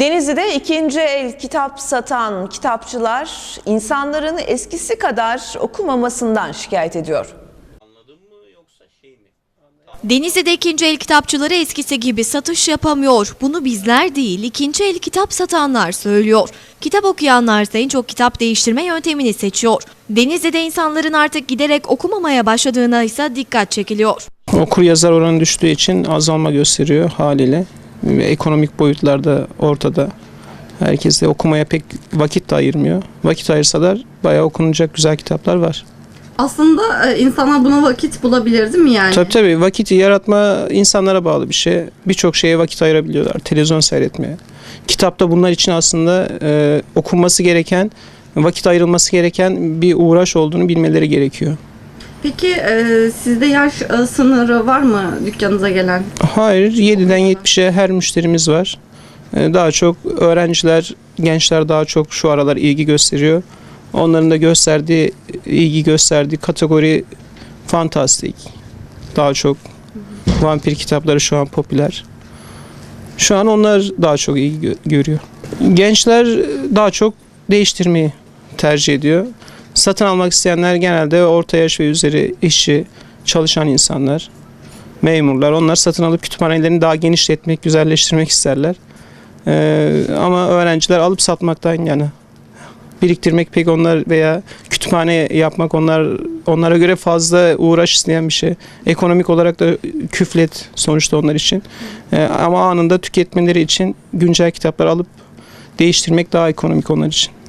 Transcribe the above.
Denizli'de ikinci el kitap satan kitapçılar insanların eskisi kadar okumamasından şikayet ediyor. Denizli'de ikinci el kitapçıları eskisi gibi satış yapamıyor. Bunu bizler değil, ikinci el kitap satanlar söylüyor. Kitap okuyanlar ise en çok kitap değiştirme yöntemini seçiyor. Denizli'de insanların artık giderek okumamaya başladığına ise dikkat çekiliyor. Okur yazar oranı düştüğü için azalma gösteriyor haliyle. Ve ekonomik boyutlarda ortada. Herkes de okumaya pek vakit de ayırmıyor. Vakit ayırsalar bayağı okunacak güzel kitaplar var. Aslında e, insanlar buna vakit bulabilir değil mi yani? Tabii tabii vakit yaratma insanlara bağlı bir şey. Birçok şeye vakit ayırabiliyorlar. Televizyon seyretmeye. Kitapta bunlar için aslında e, okunması gereken, vakit ayrılması gereken bir uğraş olduğunu bilmeleri gerekiyor. Peki e, sizde yaş e, sınırı var mı dükkanınıza gelen? Hayır, 7'den 70'e her müşterimiz var. Ee, Daha çok öğrenciler, gençler daha çok şu aralar ilgi gösteriyor. Onların da gösterdiği, ilgi gösterdiği kategori fantastik. Daha çok vampir kitapları şu an popüler. Şu an onlar daha çok ilgi gö- görüyor. Gençler daha çok değiştirmeyi tercih ediyor. Satın almak isteyenler genelde orta yaş ve üzeri işçi, çalışan insanlar memurlar. Onlar satın alıp kütüphanelerini daha genişletmek, güzelleştirmek isterler. Ee, ama öğrenciler alıp satmaktan yana. Biriktirmek pek onlar veya kütüphane yapmak onlar onlara göre fazla uğraş isteyen bir şey. Ekonomik olarak da küflet sonuçta onlar için. Ee, ama anında tüketmeleri için güncel kitaplar alıp değiştirmek daha ekonomik onlar için.